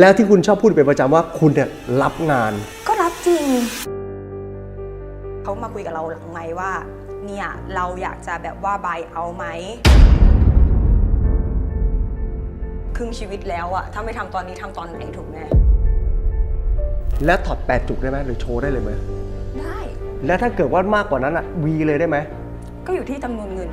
แล้วที่คุณชอบพูดเป็นประจำว่าคุณเนี่ยรับงาน ก็รับจริง เขามาคุยกับเราหลังไหมค์ว่า เนี่ยเราอยากจะแบบว่าบายเอาไหม ครึ่งชีวิตแล้วอะถ้าไม่ทำตอนนี้ทำตอนไหนถูกไหมและถอดแปดจุกได้ไหมหรือโชว์ได้เลยไหมได้ แล้วถ้าเกิดว่ามากกว่านั้นอะวีเลยได้ไหม ก็อยู่ที่จำนวนเงิน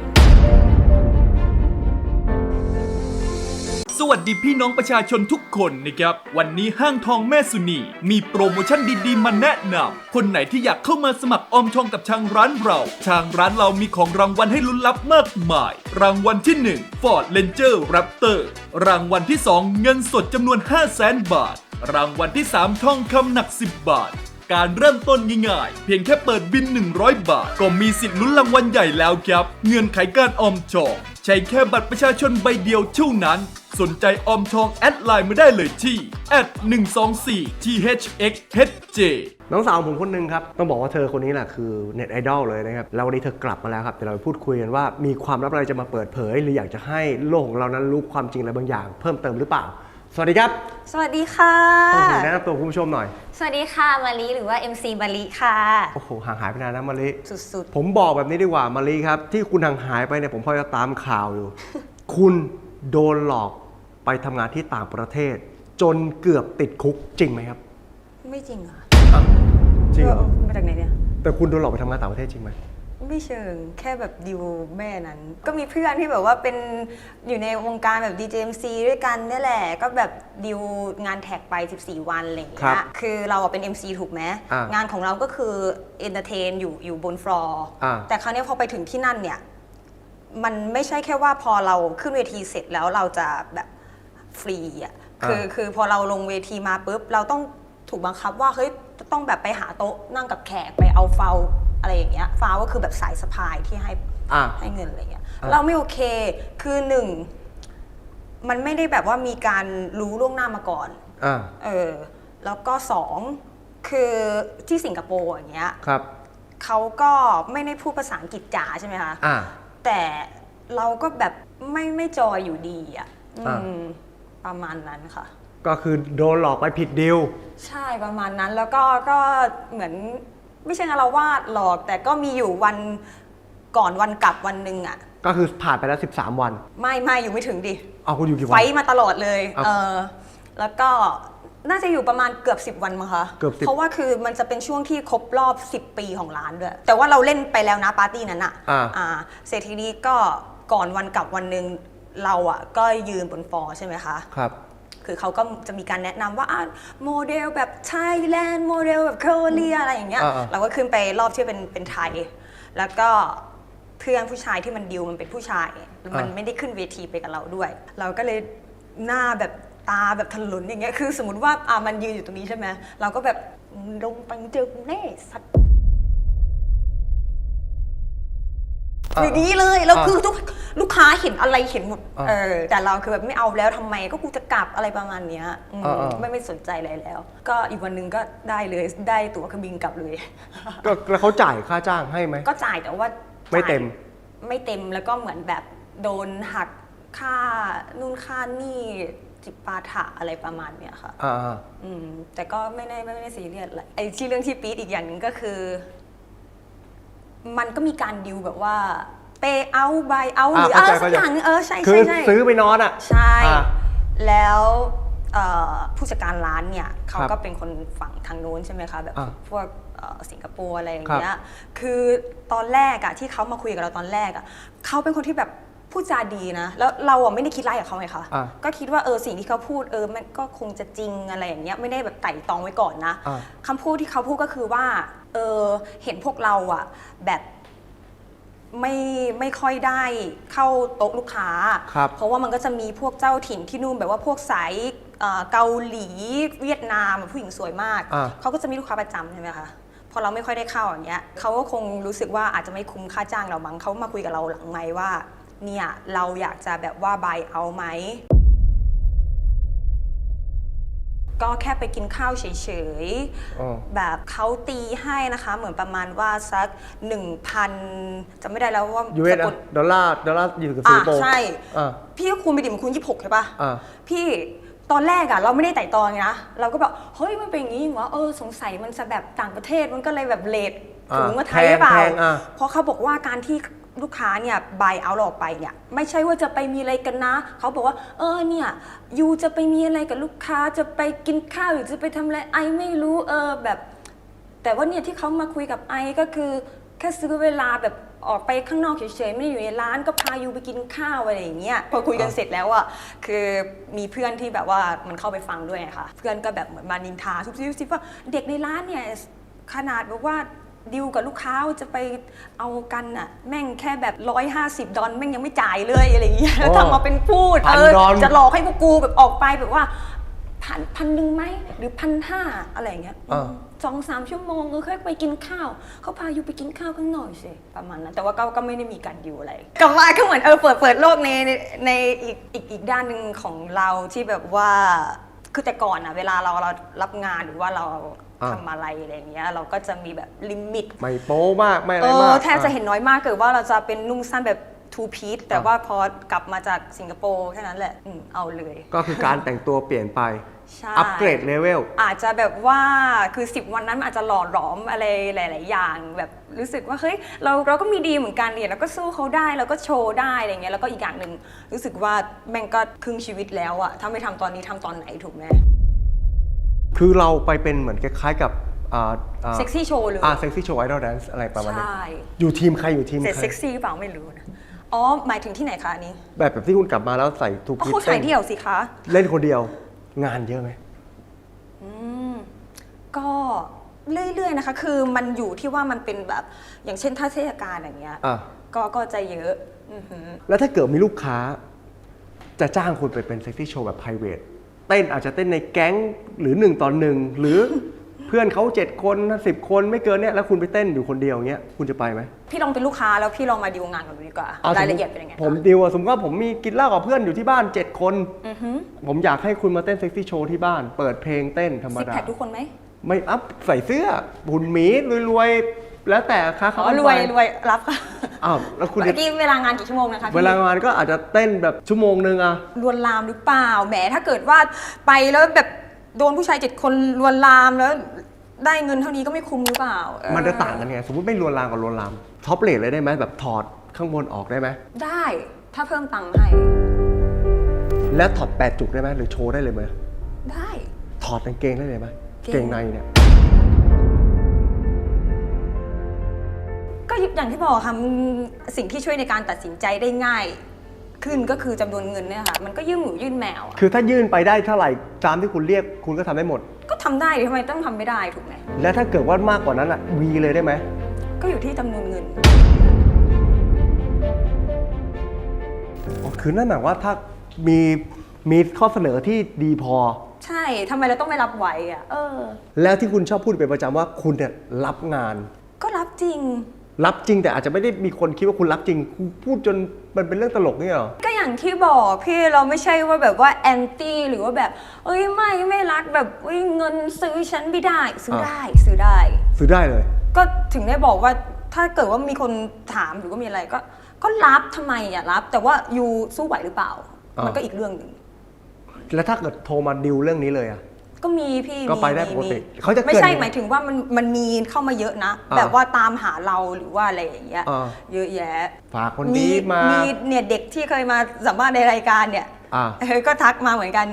สวัสดีพี่น้องประชาชนทุกคนนะครับ วันนี้ห้างทองแม่สุนี มีโปรโมชั่นดีๆ มาแนะนำคนไหนที่อยากเข้ามาสมัครออมทองกับทางร้านเรา ทางร้านเรามีของรางวัลให้ลุ้นรับมากมาย รางวัลที่ 1 Ford Ranger Raptor รางวัลที่ 2 เงินสดจำนวน 5 0 0แสนบาท รางวัลที่ 3 ทองคำหนัก 10 บาทการเริ่มต้นง่ายๆ เพียงแค่เปิดบิน 100 บาท ก็มีสิทธิ์ลุ้นรางวัลใหญ่แล้วครับ เงื่อนไขการออมทอง ใช้แค่บัตรประชาชนใบเดียวเท่านั้น สนใจออมทองแอดไลน์มาได้เลยที่ 124 thxhj น้องสาวผมคนหนึ่งครับ ต้องบอกว่าเธอคนนี้แหละคือเน็ตไอดอลเลยนะครับ แล้ววันนี้เธอกลับมาแล้วครับ แต่เราพูดคุยกันว่ามีความลับอะไรจะมาเปิดเผย หรืออยากจะให้โลกของเรานั้นรู้ความจริงอะไรบางอย่าง เพิ่มเติมหรือเปล่า สวัสดีครับสวัสดีค่ะ โอ้โหแนะนำตัวคุณผู้ชมหน่อย สวัสดีค่ะมารีหรือว่า MC มารีค่ะ โอ้โหห่างหายไปนานนะมาริสุดผมบอกแบบนี้ดีกว่ามารีครับ ที่คุณห่างหายไปเนี่ยผมพอจะตามข่าวอยู่ คุณโดนหลอกไปทำงานที่ต่างประเทศ จนเกือบติดคุกจริงไหมครับ ๆ ไม่จริงค่ะจริงเหรอมาจากไหนเนี่ย แต่คุณโดนหลอกไปทำงานต่างประเทศจริงไหม ไม่เชิง แค่แบบดิวแม่นั้น ก็มีเพื่อนที่แบบว่าเป็นอยู่ในวงการแบบ DJMC ด้วยกันเนี่ยแหละ ก็แบบดิวงานแท็กไป 14 วันอะไรอย่างครัเงี้บยคือเราอะเป็น MC ถูกไหมอ่างานของเราก็คือเอนเตอร์เทนอยู่อยู่บนฟลอร์อ่า แต่คราวเนี้ยพอไปถึงที่นั่นเนี่ย มันไม่ใช่แค่ว่าพอเราขึ้นเวทีเสร็จแล้วเราจะแบบฟรีอะคือคือพอเราลงเวทีมาปุ๊บ เราต้องถูกบังคับว่าเฮ้ยต้องแบบไปหาโต๊ะนั่งกับแขกไปเอาเฟา อะไรอย่างเงี้ยเฟาก็คือแบบสายสะพายที่ให้อ่าให้เงินอะไรเงี้ยอ่าเราไม่โอเคคือหนึ่งมันไม่ได้แบบว่ามีการรู้ล่วงหน้ามาก่อน อ่าเออแล้วก็สองคือที่สิงคโปร์อย่างเงี้ยครับ เขาก็ไม่ได้พูดภาษาอังกฤษจ๋าใช่ไหมคะ อ่า แต่เราก็แบบไม่ไม่จอยอยู่ดีอะอือ่า มประมาณนั้นค่ะ ก็คือโดนหลอกไปผิดดีลใช่ประมาณนั้นแล้วก็ก็เหมือน ไม่ใช่อาละวาดหรอก แต่ก็มีอยู่วันก่อนวันกลับวันหนึ่งอะก็คือผ่านไปแล้ว 13 วันไม่ไม่อยู่ไม่ถึงดิ เอาคุณอยู่กี่วัไฟน ท์มาตลอดเลย ครับเออแล้วก็น่าจะอยู่ประมาณเกือบ 10 วันมั้งคะเกือบ10 เพราะว่าคือมันจะเป็นช่วงที่ครบรอบ 10 ปีของร้านด้วย แต่ว่าเราเล่นไปแล้วนะปาร์ตี้นั้นอะอ่า อ่าเสร็จทีนี้ก็ก่อนวันกลับวันหนึ่งเราอะก็ยืนบนฟลอร์ใช่ไหมคะ ครับ คือเขาก็จะมีการแนะนำว่าอะโมเดลแบบไทยแลนด์โมเดลแบบเกาหลีอะไรอย่างเงี้ยอ่าๆเราก็ขึ้นไปรอบที่เป็นเป็นไทย แล้วก็เพื่อนผู้ชายที่มันดิวมันเป็นผู้ชาย มันไม่ได้ขึ้นเวทีไปกับเราด้วย เราก็เลยหน้าแบบตาแบบถลุนอย่างเงี้ยคือสมมติว่าอะมันยืนอยู่ตรงนี้ใช่ไหมเราก็แบบลงไปเจอกูแน่สัตว์ อ่าอย่างนี้เลยแล้วอ่าคือทุกลูกค้าเห็นอะไรเห็นหมดอ่าเออแต่เราคือแบบไม่เอาแล้วทำไมก็กูจะกลับอะไรประมาณเนี้ยอืมอ่าอ่าไม่ไม่สนใจอะไรแล้ว ก็อีกวันหนึ่งก็ได้เลยได้ตั๋วเครื่องบินกลับเลยก็แล้วเขาจ่ายค่าจ้างให้ไหมก็จ่ายแต่ว่าไม่เต็มจ่ายไม่เต็มแล้วก็เหมือนแบบโดนหักค่านู่นค่านี่จิปาถะอะไรประมาณเนี้ยค่ะอ่าอืมแต่ก็ไม่ได้ไม่ได้ซีเรียสอะไรไอ้ที่เรื่องที่ปี๊ดอีกอย่างหนึ่งก็คือ มันก็มีการดิวแบบว่าเปเอาบายเอาหรืออ่าอะไรเข้าใจสักอย่างหนึงเออใช่คืใช่อใช่ซื้อไปนอนอะ ใช่ อ่าแล้วเอ่อผู้จัดการร้านเนี่ยเขาครับก็เป็นคนฝั่งทางโน้นใช่ไหมคะแบบอ่าพวกเอ่อสิงคโปร์อะไรอย่างครับเงี้ยคือตอนแรกอะที่เขามาคุยกับเราตอนแรกอะเขาเป็นคนที่แบบพูดจาดีนะ แล้วเราอะไม่ได้คิดร้ายกับเขาไงคะอ่า ก็คิดว่าเออสิ่งที่เขาพูดเออมันก็คงจะจริงอะไรอย่างเงี้ยไม่ได้แบบไต่ตองไว้ก่อนนะ อ่าคำพูดที่เขาพูดก็คือว่า เออเห็นพวกเราอะแบบไม่ไม่ค่อยได้เข้าโต๊ะลูกค้า ครับ เพราะว่ามันก็จะมีพวกเจ้าถิ่นที่นู่นแบบว่าพวกสายเอ่อเกาหลีเวียดนามผู้หญิงสวยมาก อ่า เขาก็จะมีลูกค้าประจำใช่ไหมคะพอเราไม่ค่อยได้เข้าอย่างเงี้ยเขาก็คงรู้สึกว่าอาจจะไม่คุ้มค่าจ้างเรามั้งเขามาคุยกับเราหลังไมค์ว่าเนี่ยเราอยากจะแบบว่าบายเอาไหม ก็แค่ไปกินข้าวเฉยอ๋อ ๆ แบบเขาตีให้นะคะ เหมือนประมาณว่าสัก 1,000จะไม่ได้แล้วว่ายูเอสสกุลดอลลาร์ดอลลาร์อยู่กับสิอะงคโปร์ใช่ อ่า พี่ก็คูณไปดิมันคูณยี่หกใช่ปะอ่า พี่ตอนแรกอะเราไม่ได้ไต่ตองไงนะ เราก็แบบเฮ้ยมันเป็นอย่างนี้วะเออสงสัยมันจะแบบต่างประเทศมันก็เลยแบบเลท อ่าสูงกว่าไทยหรือเปล่า แพงๆอะ เพราะเขาบอกว่าการที่ลูกค้าเนี่ยบายเอาเราออกไปเนี่ยไม่ใช่ว่าจะไปมีอะไรกันนะ เขาบอกว่า เออเนี่ยยูจะไปมีอะไรกับลูกค้าจะไปกินข้าวหรือจะไปทำอะไรไอไม่รู้เออแบบ แต่ว่าเนี่ยที่เขามาคุยกับไอก็คือแค่ซื้อเวลาแบบออกไปข้างนอกเฉยๆไม่ได้อยู่ในร้านก็พายูไปกินข้าวอะไรอย่างเงี้ยพอคุยกันเสร็จแล้วอะคือมีเพื่อนที่แบบว่ามันเข้าไปฟังด้วยไงค่ะเพื่อนก็แบบเหมือนมานินทาซุบซิบซิบว่าเด็กในร้านเนี่ยขนาดบอกว่า ดิวกับลูกค้าว่าจะไปเอากันอะ แม่งแค่แบบร้อยห้าสิบดอลแม่งยังไม่จ่ายเลยอะไรอย่างเงี้ยแล้วโอ้ทำมาเป็นพูดพันเออดอลจะหลอกให้พวกกูแบบออกไปแบบว่าพันพันหนึ่งไหมหรือพันห้าอะไรอย่างเงี้ยอ่าสองสามชั่วโมงเออค่อยไปกินข้าวเขาพาอยู่ไปกินข้าวข้างนอกสิประมาณนั้นแต่ว่าก็ก็ไม่ได้มีการอยู่อะไรกลับมาก็เหมือนเออเปิดเปิดโลกในในในอีกอีกอีกด้านหนึ่งของเราที่แบบว่าคือแต่ก่อนอะเวลาเราเรารับงานหรือว่าเรา อ่า ทำอะไรอะไรอย่างเงี้ยเราก็จะมีแบบลิมิต ไม่โป๊มากไม่อะไรเอมาอก แทบจะเห็นน้อยมากเกิดว่าเราจะเป็นนุ่งสั้นแบบ two piece แต่อะว่าพอกลับมาจากสิงคโปร์แค่นั้นแหละอืมเอาเลย ก็คือการแต่งตัวเปลี่ยนไป ใช่ อัปเกรดเลเวล อาจจะแบบว่าคือ 10 วันนั้นมันอาจจะหล่อหลอมอะไรหลาย ๆ อย่าง แบบรู้สึกว่าเฮ้ยเราเราก็มีดีเหมือนกันเนี่ยเราก็สู้เขาได้เราก็โชว์ได้อะไรเงี้ยแล้วก็อีกอย่างหนึ่งรู้สึกว่าแม่งก็ครึ่งชีวิตแล้วอะถ้าไม่ทำตอนนี้ทำตอนไหนถูกไหม คือเราไปเป็นเหมือนคล้ายๆกับอ่าอ่าเซ็กซี่โชว์เลยอ่าเซ็กซี่โชว์ไอดอลแดนซ์อะไรประมาณนี้ใช่อยู่ทีมใครอยู่ทีมแต่ใครเซ็กซี่หรือเปล่าไม่รู้นะอ๋อหมายถึงที่ไหนคะอันนี้แบบแบบที่คุณกลับมาแล้วใส่ทูอ๋อพีเขาถ่ายเดี่ยวสิคะ เล่นคนเดียวงานเยอะไหมก็เรื่อยๆนะคะ คือมันอยู่ที่ว่ามันเป็นแบบอย่างเช่นถ้าเทศกาลอย่างเงี้ยอะก็ก็จะเยอะอือหือแล้วถ้าเกิดมีลูกค้า จะจ้างคุณไปเป็นเซ็กซี่โชว์แบบ p r i v a t เต้นอาจจะเต้นในแก๊งหรือหนึ่งต่อหนึ่งหรือเพื่อนเขาเจ็ดคนสิบคนไม่เกินเนี้ยแล้วคุณไปเต้นอยู่คนเดียวเงี้ยคุณจะไปไหมพี่ลองเป็นลูกค้าแล้วพี่ลองมาดีลงานกันดูดีกว่าอรายละเอียดเป็นยังไงผมดีลอะสมมติว่าผมมีกินเหล้ากับเพื่อนอยู่ที่บ้านเจ็ดคน อือหือผมอยากให้คุณมาเต้นเซ็กซี่โชว์ที่บ้าน เปิดเพลงเต้นธรรมซิกดา แพคทุกคนไหม ไม่อัพใส่เสื้อหุ่นหมีรวยๆ แล้วแต่ค่าอ๋เขาอรวยรวยรับค่ะอ้าวแล้วคุณเมื่จะอกี้เวลางานกี่ชั่วโมงนะคะพี่เวลางานก็อาจจะเต้นแบบชั่วโมงนึงอะลวนลามหรือเปล่าแหมถ้าเกิดว่าไปแล้วแบบโดนผู้ชายเจ็ดคนลวนลามแล้วได้เงินเท่านี้ก็ไม่คุ้มหรือเปล่าเออมันจะต่างกันไง สมมติไม่ลวนลามกับลวนลามท็อปเลทเลยได้ไหมแบบถอดข้างบนออกได้ไหมได้ถ้าเพิ่มตังค์ให้ แล้วถอดแปดจุกได้ไหมหรือโชว์ได้เลยไหมได้ ถอดกางเกงได้เลยไหมเกงเกงในเนี่ย ก็อย่างที่บอกค่ะมันสิ่งที่ช่วยในการตัดสินใจได้ง่าย ขึ้นก็คือจำนวนเงินเนี่ยค่ะ มันก็ยื่นหมูยื่นแมวอะคือถ้ายื่นไปได้เท่าไหร่ตามที่คุณเรียกคุณก็ทำได้หมด ก็ทำได้ดิทำไมต้องทำไม่ได้ถูกไหมแล้วถ้าเกิดว่ามากกว่านั้นอะวีเลยได้ไหมก็อยู่ที่จำนวนเงิน อ๋อคือนั่นหมายว่าถ้ามีมีข้อเสนอที่ดีพอ ใช่ทำไมเราต้องไม่รับไหวอะ เออ แล้วที่คุณชอบพูดเป็นประจำว่าคุณเนี่ยรับงาน ก็รับจริง รับจริงแต่อาจจะไม่ได้มีคนคิดว่าคุณรับจริงคุณพูดจนมันเป็นเรื่องตลกนี่เหรอ ก็อย่างที่บอกพี่เราไม่ใช่ว่าแบบว่าแอนตี้หรือว่าแบบ เอ้ยไม่ไม่รักแบบเอ้ยเงินซื้อฉันไม่ได้ ซื้อได้ซื้อได้ ซื้อได้เลย ก็ถึงได้บอกว่าถ้าเกิดว่ามีคนถามหรือว่ามีอะไรก็ ก็รับทำไมอะรับ แต่ว่ายูสู้ไหวหรือเปล่าอ่ามัมันก็อีกเรื่องหนึ่งแล้วถ้าเกิดโทรมาดิวเรื่องนี้เลยอะ ก็มีพี่ก็ไปมีได้มีปกติมีเขาจะเกิดไม่ใช่ยังไงหมายถึงว่ามันมันมีเข้ามาเยอะนะ อ่า แบบว่าตามหาเราหรือว่าอะไรอย่างเงี้ยอ่าเยอะแยะฝากคนนี้มามีเนี่ยเด็กที่เคยมาสัมภาษณ์ในรายการเนี่ยอ่า เออก็ทักมาเหมือนกัน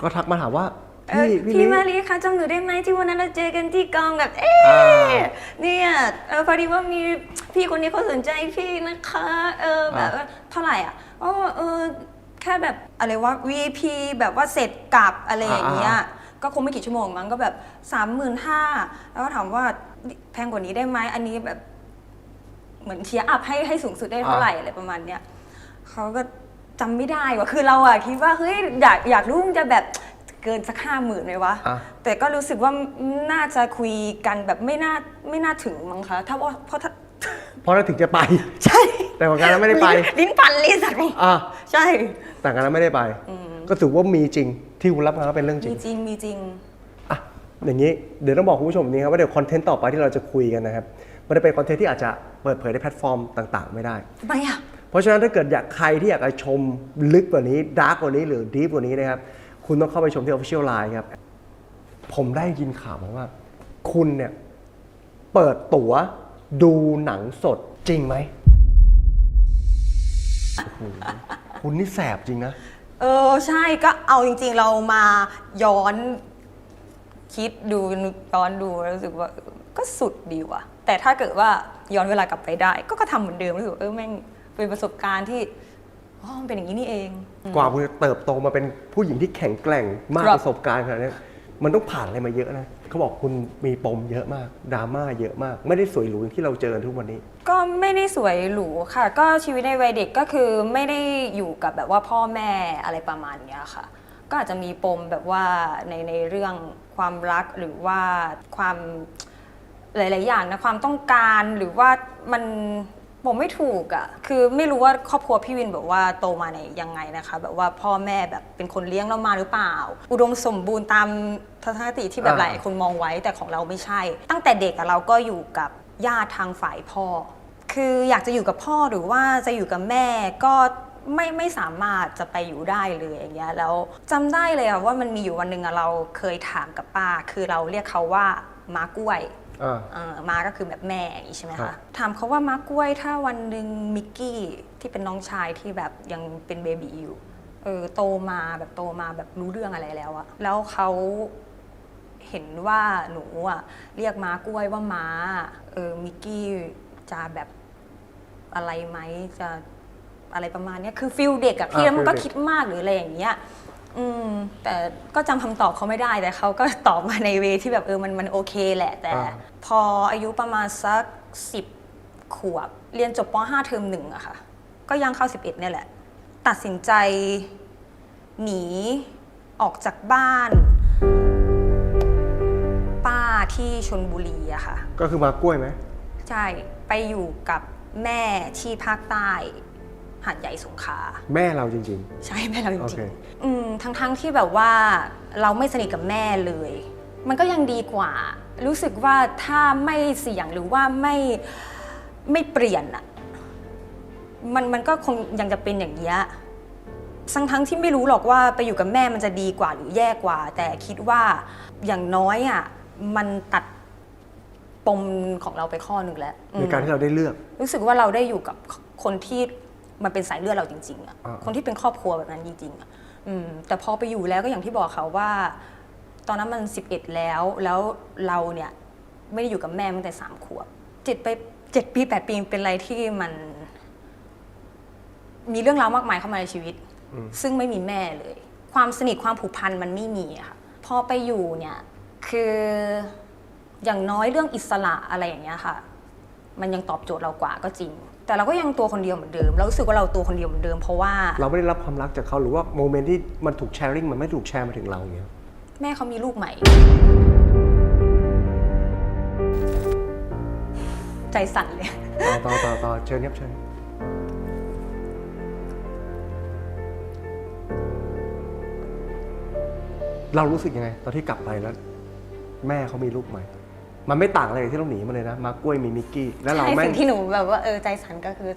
ก็ทักมาถามว่าเอพี่อพี่พี่ลิมารีคะจำหนูได้ไหมที่วันนั้นเราเจอกันที่กองแบบเอ๊ะ อ่า เนี่ยเออพอดีว่ามีพี่คนนี้เขาสนใจพี่นะคะ เออแบบว่าเท่าไหร่อะอ๋อเออแค่แบบอะไรว่า VP แบบว่าเสร็จกลับอะไรอย่างเงี้ยอ่า ก็คงไม่กี่ชั่วโมงมั้งก็แบบสามหมื่นห้าแล้วก็ถามว่าแพงกว่านี้ได้ไหมอันนี้แบบเหมือนเชียร์อัพให้ให้สูงสุดได้เท่าไหร่อะไรประมาณเนี้ยเขาก็จำไม่ได้ว่ะคือเราอะคิดว่าเฮ้ยอยากอยากรู้มันจะแบบเกินสักห้าหมื่นไหมวะอะแต่ก็รู้สึกว่าน่าจะคุยกันแบบไม่น่าไม่น่าถึงมั้งคะถ้าว่าเพราะถ้าเพราะเราถึงจะไป ใช่ แต่ของการนั้นไม่ได้ไป ลิ้นลิ้นพันลิ้นสัตว์อะใช่ แต่การนั้นไม่ได้ไป ก็ถือว่ามีจริงที่คุณรับงานก็เป็นเรื่องจริมีงจริงมีจริง อะอย่างนี้เดี๋ยวต้องบอกคุณผู้ชมนี้ครับว่าเดี๋ยวคอนเทนต์ต่อไปที่เราจะคุยกันนะครับมันจะเป็นคอนเทนต์ที่อาจจะเปิดเผยในแพลตฟอร์มต่างๆ ไม่ได้ ทำไมอะเพราะฉะนั้นถ้าเกิดอยากใครที่อยากจะชมลึกกว่านี้ดาร์กกว่านี้หรือดีฟกว่านี้นะครับ คุณต้องเข้าไปชมที่ Official Line ครับ ผมได้ยินข่าวมาว่า คุณเนี่ย เปิดตั๋วดูหนังสดจริงไหมโอ้โหคุณนี่แสบจริงนะ เออใช่ก็เอาจริง ๆ เรามาย้อนคิดดูย้อนดูแล้วรู้สึกว่าเออก็สุดดีว่ะ แต่ถ้าเกิดว่าย้อนเวลากลับไปได้ ก็ก็ทำเหมือนเดิมรู้สึกว่าเออแม่งเป็นประสบการณ์ที่อ๋อมันเป็นอย่างนี้นี่เองกว่าคุณจะเติบโตมาเป็นผู้หญิงที่แข็งแกร่งมากครับ ประสบการณ์ขนาดนี้มันต้องผ่านอะไรมาเยอะนะ เขาบอกคุณมีปมเยอะมากดราม่าเยอะมาก ไม่ได้สวยหรูอย่างที่เราเจอทุกวันนี้ ก็ไม่ได้สวยหรูค่ะ ก็ชีวิตในวัยเด็กก็คือไม่ได้อยู่กับแบบว่าพ่อแม่อะไรประมาณเนี้ยค่ะ ก็อาจจะมีปมแบบว่าในในเรื่องความรักหรือว่าความหลาย ๆ อย่างนะความต้องการหรือว่ามัน ผมไม่ถูกอะ่ะ คือไม่รู้ว่าครอบครัวพี่วินแบบว่าโตมาในยังไงนะคะ แบบว่าพ่อแม่แบบเป็นคนเลี้ยงเรามาหรือเปล่า อุดมสมบูรณ์ตามทัศนคติที่แบบอ่าหลายคนมองไว้แต่ของเราไม่ใช่ ตั้งแต่เด็กอะเราก็อยู่กับญาติทางฝ่ายพ่อ คืออยากจะอยู่กับพ่อหรือว่าจะอยู่กับแม่ก็ไม่ไม่สามารถจะไปอยู่ได้เลยอย่างเงี้ยแล้วจำได้เลยอะว่ามันมีอยู่วันหนึ่งอะเราเคยถามกับป้า คือเราเรียกเขาว่าม้ากล้วย อ่า เออมาก็คือแบบแม่อย่างนี้ใช่ไหมครัคะบ ถามเขาว่าม้ากล้วยถ้าวันหนึ่งมิกกี้ที่เป็นน้องชายที่แบบยังเป็นเบบีอยู่เออโตมาแบบโตมาแบบรู้เรื่องอะไรแล้วอะแล้วเขาเห็นว่าหนูอะเรียกม้ากล้วยว่าม้าเออมิกกี้จะแบบอะไรไหมจะอะไรประมาณเนี้ยคือฟิลเด็กอะพี่อ่าแล้วมันก็ feel เด็ก คิดมากหรืออะไรอย่างเงี้ย อืมแต่ก็จำคำตอบเขาไม่ได้แต่เขาก็ตอบมาในเวที่แบบเออมันมันโอเคแหละ แต่ อ่า พออายุประมาณสักสิบขวบ เรียนจบป .5 เทอมหนึ่งอะค่ะ ก็ยังเข้า 11เนี่ยแหละ ตัดสินใจหนีออกจากบ้าน ป้าที่ชนบุรีอะค่ะ ก็คือมากล้วยไหม ใช่ ไปอยู่กับแม่ที่ภาคใต้ หาดใหญ่สงขลาแม่เราจริง ใช่แม่เราจโอริเค งๆอืมทั้งทั้งๆที่แบบว่าเราไม่สนิทกับแม่เลย มันก็ยังดีกว่า รู้สึกว่าถ้าไม่เสี่ยงหรือว่าไม่ไม่เปลี่ยนอะมันมันก็คงยังจะเป็นอย่างนี้ยทั้งทั้งๆที่ไม่รู้หรอกว่าไปอยู่กับแม่มันจะดีกว่าหรือแย่กว่า แต่คิดว่าอย่างน้อยอะมันตัดปมของเราไปข้อหนึ่งแล้วอืๆ ม ในการที่เราได้เลือก รู้สึกว่าเราได้อยู่กับคนที่ มันเป็นสายเลือดเราจริง ๆอะอ่า คนที่เป็นครอบครัวแบบนั้นจริงๆอะอืมแต่พอไปอยู่แล้วก็อย่างที่บอกเขาว่า ตอนนั้นมัน 11 แล้ว แล้วเราเนี่ยไม่ได้อยู่กับแม่ตั้งแต่สามขวบเจ็ดไปเจ็ดปีแปดปีเป็นอะไรที่มัน มีเรื่องราวมากมายเข้ามาในชีวิตซึ่งไม่มีแม่เลย ความสนิทความผูกพันมันไม่มีอะค่ะพอไปอยู่เนี่ย คืออย่างน้อยเรื่องอิสระอะไรอย่างเงี้ยค่ะ มันยังตอบโจทย์เรากว่าก็จริง แต่เราก็ยังตัวคนเดียวเหมือนเดิม เรารู้สึกว่าเราตัวคนเดียวเหมือนเดิมเพราะว่า เราไม่ได้รับความรักจากเขาหรือว่าโมเมนต์ที่มันถูกแชร์ริ่งมันไม่ถูกแชร์มาถึงเราอย่างเงี้ยแม่เขามีลูกใหม่ ใจสั่นเลย ต่อต่อต่อต่อเชิญครับเชิญเรารู้สึกยังไง ตอนที่กลับไปแล้ว แม่เขามีลูกใหม่ มันไม่ต่างอะไรกับที่เราหนีมาเลยนะ มากล้วยมีมิกกี้แล้วเราใช่แม่งสิ่งที่หนูแบบว่าเออใจสั่นก็คือ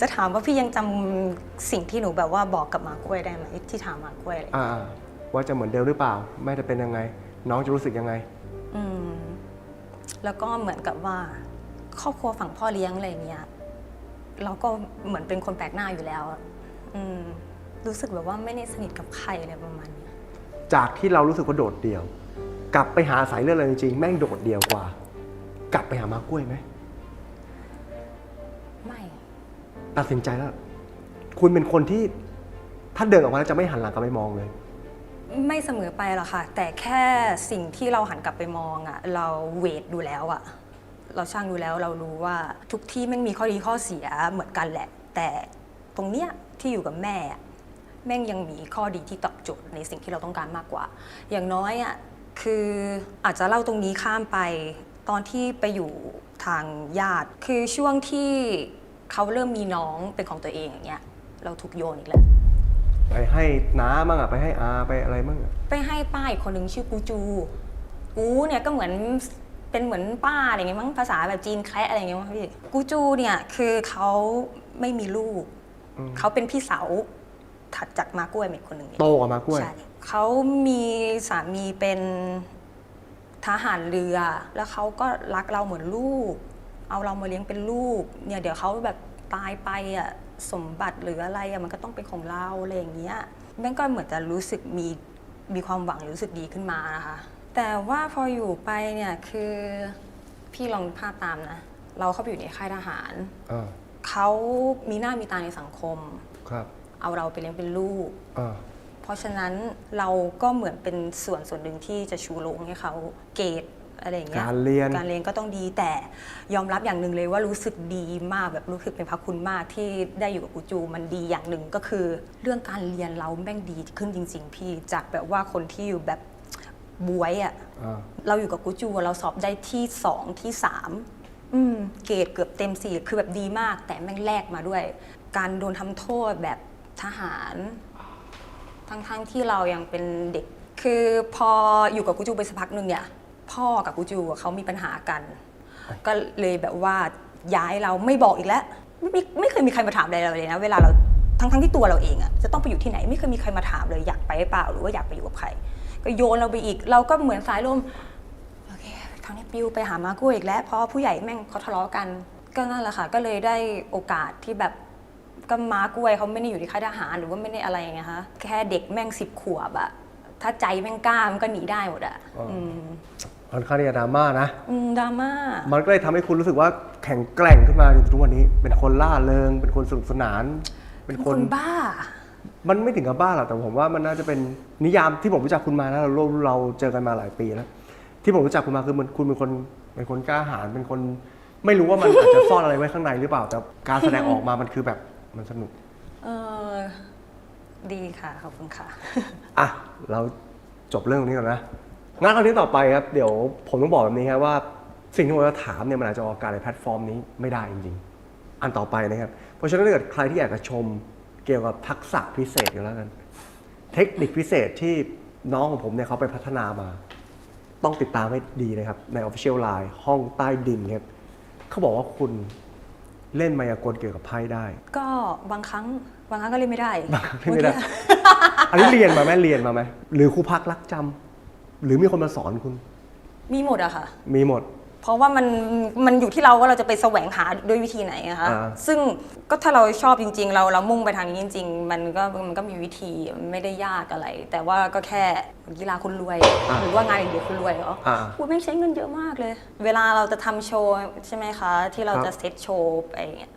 จะถามว่าพี่ยังจำสิ่งที่หนูแบบว่าบอกกับหมากล้วยได้ไหมที่ถามหมากล้วยอะไรอย่างเงี้ยอ่าว่าจะเหมือนเดิมหรือเปล่า แม่จะเป็นยังไง น้องจะรู้สึกยังไง อืม แล้วก็เหมือนกับว่า ครอบครัวฝั่งพ่อเลี้ยงอะไรอย่างเงี้ยเราก็เหมือนเป็นคนแปลกหน้าอยู่แล้วอะอืม รู้สึกแบบว่าไม่ได้สนิทกับใครอะไรประมาณเนี้ย จากที่เรารู้สึกว่าโดดเดี่ยว กลับไปหาสายเลือดเลยจริงๆแม่งโดดเดี่ยวกว่า กลับไปหามากล้วยไหมไม่ตัดสินใจแล้ว คุณเป็นคนที่ถ้าเดินออกมาแล้วจะไม่หันหลังกลับไปมองเลย ไม่เสมอไปหรอกค่ะ แต่แค่สิ่งที่เราหันกลับไปมองอะ่ะเราเวทดูแล้วอะ่ะเราช่างดูแล้วเรารู้ว่าทุกที่แม่งมีข้อดีข้อเสียเหมือนกันแหละ แต่ตรงเนี้ยที่อยู่กับแม่อะแม่งยังมีข้อดีที่ตอบโจทย์ในสิ่งที่เราต้องการมากกว่า อย่างน้อยอะ่ะ คืออาจจะเล่าตรงนี้ข้ามไปตอนที่ไปอยู่ทางญาติ คือช่วงที่เขาเริ่มมีน้องเป็นของตัวเองอย่างเงี้ยเราถูกโยนอีกแล้ว ไปให้น้าบ้างอะไปให้อาไปอะไรบ้างอะไปให้ป้าอีกคนหนึ่งชื่อกูจู กูเนี่ยก็เหมือนเป็นเหมือนป้าอะไรเงี้ยมั้งภาษาแบบจีนแคระอะไรเงี้ยมั้งพี่กูจูเนี่ยคือเขาไม่มีลูกเขาเป็นพี่สาวถัดจากมากล้วยมาอีกคนหนึ่งเนี่ยโตกว่ามากล้วย ใช่ เขามีสามีเป็นทหารเรือ แล้วเขาก็รักเราเหมือนลูก เอาเรามาเลี้ยงเป็นลูก เนี่ยเดี๋ยวเขาแบบตายไปอะสมบัติหรืออะไรอะมันก็ต้องเป็นของเราอะไรอย่างเงี้ยแม่งก็เหมือนจะรู้สึกมีมีความหวังหรือรู้สึกดีขึ้นมานะคะ แต่ว่าพออยู่ไปเนี่ยคือพี่ลองนึกภาพตามนะ เราเข้าไปอยู่ในค่ายทหารอ่าเขามีหน้ามีตาในสังคม ครับ เอาเราไปเลี้ยงเป็นลูกอ่าเพ ราะฉะนั้นเราก็เหมือนเป็นส่วนส่วนหนึ่งที่จะชูโรงให้เขาเกรดอะไรอย่างเงี้ยการเรียน การเรียนก็ต้องดีแต่ยอมรับอย่างหนึ่งเลยว่ารู้สึกดีมากแบบรู้สึกเป็นพระคุณมากที่ได้อยู่กับกูจูมันดีอย่างหนึ่งก็คือ เรื่องการเรียนเราแม่งดีขึ้นจริง ๆ พี่จากแบบว่าคนที่อยู่แบบบวยอะ่ะอ่า เราอยู่กับกูจูอะเราสอบได้ที่สองที่สามอืมเกรดเกือบเต็มสี่คือแบบดีมาก แต่แม่งแลกมาด้วย การโดนทำโทษแบบทหาร ทั้งๆที่เรายังเป็นเด็ก คือพออยู่กับกูจูไปสักพักหนึ่งเนี่ย พ่อกับกูจูเขามีปัญหากัน ก็เลยแบบว่าย้ายเราไม่บอกอีกแล้ว ไม่ไม่ไม่เคยมีใครมาถามอะไรเราเลยนะเวลาเราทั้งๆที่ตัวเราเองอะจะต้องไปอยู่ที่ไหนไม่เคยมีใครมาถามเลยอยากไปเปล่าหรือว่าอยากไปอยู่กับใคร ก็โยนเราไปอีก เราก็เหมือนสายลมโอเคคราวนี้ปิวไปหามากุ้อีกแล้ว เพราะผู้ใหญ่แม่งเขาทะเลาะกันก็นั่นแหละค่ะ ก็เลยได้โอกาสที่แบบ ก็ม้ากล้วยเขาไม่ได้อยู่ในค่ายทหารหรือว่าไม่ได้อะไรไงคะแค่เด็กแม่งสิบขวบอะถ้าใจแม่งกล้ามันก็หนีได้หมดอะอ๋ออืมค่อนข้างที่จะดราม่านะ อืมดราม่ามันก็เลยทำให้คุณรู้สึกว่าแข็งแกร่งขึ้นมาจนถึงทุกวันนี้ เป็นคนล่าเริง เป็นคนสนุกสนาน เป็นเป็นคคนน บ้า มันไม่ถึงกับบ้าหรอกแต่ผมว่ามันน่าจะเป็นนิยามที่ผมรู้จักคุณมานะเราเราเราเจอกันมาหลายปีแล้ว ที่ผมรู้จักคุณมาคือมันคุณเป็นคนเป็นคนกล้าหาญเป็นคน ไม่รู้ว่ามัน อาจจะซ่อนอะไรไว้ข้างในหรือเปล่า แต่การแสดงออกมามันคือแบบ มันสนุก เออดีค่ะ ขอบคุณค่ะ อะ เราจบเรื่องตรงนี้ก่อนนะงั้นคราวนี้ต่อไปครับ เดี๋ยวผมต้องบอกแบบนี้ครับว่าสิ่งที่ผมจะถามเนี่ยมันอาจจะออกอากาศในแพลตฟอร์มนี้ไม่ได้จริงๆ อันต่อไปนะครับ เพราะฉะนั้นถ้าเกิดใครที่อยากจะชมเกี่ยวกับทักษะพิเศษกันแล้วกัน เทคนิคพิเศษที่น้องของผมเนี่ยเขาไปพัฒนามา ต้องติดตามให้ดีนะครับ ใน Official Line ห้องใต้ดินครับเขาบอกว่าคุณ เล่นมายากลเกี่ยวกับไพ่ได้ ก็บางครั้งบางครั้งก็เล่นไม่ได้บางครั้งเล่นไม่ได้ อันนี้เรียนมาไหมเรียนมาไหมหรือครูพักรักจำหรือมีคนมาสอนคุณ มีหมดอะค่ะ มีหมดเพ ราะว่ามันมันอยู่ที่เราว่าเราจะไปแสวงหาด้วยวิธีไหนนะคะ อ่า ซึ่งก็ถ้าเราชอบจริง ๆ เราเรามุ่งไปทางนี้จริง ๆ มันก็มันก็มีวิธีมันไม่ได้ยากอะไร แต่ว่าก็แค่กีฬาคนรวย หรือว่างานอย่างเดียวคนรวยเหรอ อ่า อุ้ยแม่งใช้เงินเยอะมากเลย เวลาเราจะทำโชว์ใช่ไหมคะ ที่เราครับจะเซตโชว์ไปอย่างเงี้ย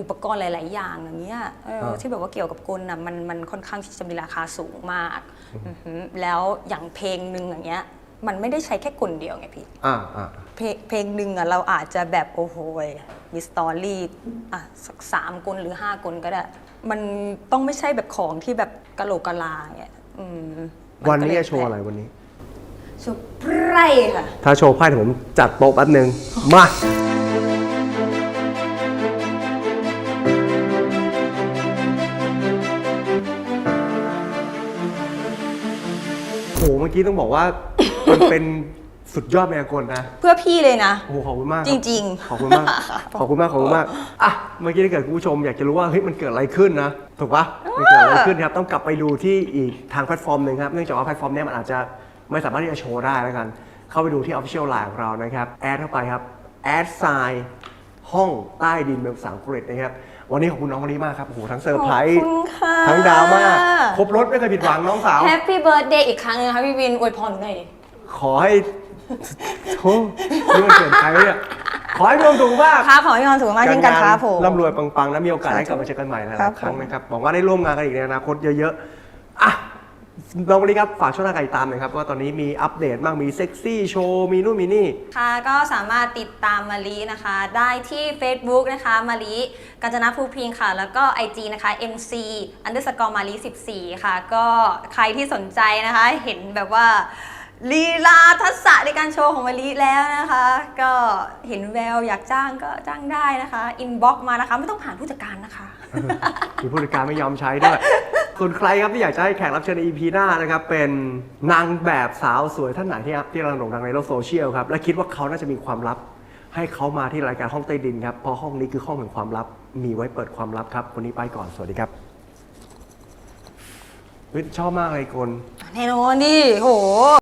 อุปกรณ์หลาย ๆ อย่างอย่างเงี้ยเอออ่าที่แบบว่าเกี่ยวกับกลน่ะมันมันค่อนข้างที่จะมีราคาสูงมากอือหือแล้วอย่างเพลงหนึ่งอย่างเงี้ย มันไม่ได้ใช้แค่กลเดียวไงพี่ อ่าอ่า เพลงเพลงหนึ่งอะเราอาจจะแบบโอ้โหยมีสตอรี่อะสักสามกลหรือห้ากลก็ได้ มันต้องไม่ใช่แบบของที่แบบกะโหลกกะลาเนี่ยอืมมัวันก็นี้เลยจะโชว์อะไรวันนี้ โชว์ไพร่ค่ะ ถ้าโชว์ไพ่เดี๋ยวผมจัดโต๊ะแป๊บหนึ่งมา โห เมื่อกี้ต้องบอกว่า มันเป็น สุดยอดมายากลนะเพื่อพี่เลยนะ โอ้โหขอบคุณมากคบจริงๆ ขอบคุณมาก ขอบคุณมากขอบคุณมากอะเมื่อกี้ถ้าเกิดคุณผู้ชมอยากจะรู้ว่าเฮ้ยมันเกิดอะไรขึ้นนะถูกปะมันเกิดอะไรขึ้นครับต้องกลับไปดูที่อีกทางแพลตฟอร์มหนึ่งครับเนื่องจากว่าแพลตฟอร์มเนี้ยมันอาจจะไม่สามารถที่จะโชว์ได้แล้วกัน เข้าไปดูที่ Official Line ของเรานะครับแอดเข้าไปครับแอดไซน์ห้องใต้ดินเป็นภาษาอังกฤษนะครับวันนี้ขอบคุณน้องวันนี้มากครับโอ้โหทั้งเซอร์ไพรส์ขอบคุณค่ะ ทั้งดราม่าครบรถไม่เคยผิดหวังน้องสาว แฮปปี้เบิร์ดเดย์อีกครั้งนึงนะคะพี่วินอวยพรหนูหน่อยดิ ขอให้ โอ้นี่มันเกิดใครวะเนี่ยขอให้มีความสุขมากครับขอให้มีความสุขมากเช่นกันครับผม ร่ำรวยปังๆนะมีโอกาสได้กลับมาเจอกันใหม่หลายครับๆครั้งนะครับหวังว่าได้ร่วมงานกันอีกในอนาคตเยอะๆ อะน้องวันนี้ครับ ฝากช่องทางการติดตามหน่อยครับ ว่าตอนนี้มีอัปเดตบ้างมีเซ็กซี่โชว์ มีนู่นมีนี่ ค่ะ ก็สามารถติดตามมารีนะคะ ได้ที่ Facebook นะคะมารีกาญจนาภูพิงค์ค่ะ แล้วก็ IG นะคะ MC underscore มารี14 ค่ะ ก็ใครที่สนใจนะคะ เห็นแบบว่า ลีลาทักษะในการโชว์ของมารีแล้วนะคะ ก็เห็นแววอยากจ้างก็จ้างได้นะคะอินบ็อกมานะคะ ไม่ต้องผ่านผู้จัดการนะคะ มีผู้จัดการไม่ยอมใช้ด้วย ส่วนใครครับที่อยากจะให้แขกรับเชิญใน EP หน้านะครับ เป็นนางแบบสาวสวยท่านไหนที่ที่กำลังโด่งดังในโลกโซเชียลครับ และคิดว่าเขาน่าจะมีความลับ ให้เขามาที่รายการห้องใต้ดินครับ เพราะห้องนี้คือห้องแห่งความลับ มีไว้เปิดความลับครับ วันนี้ไปก่อน สวัสดีครับเฮ้ยชอบมากเลยกลแน่นอนดิโห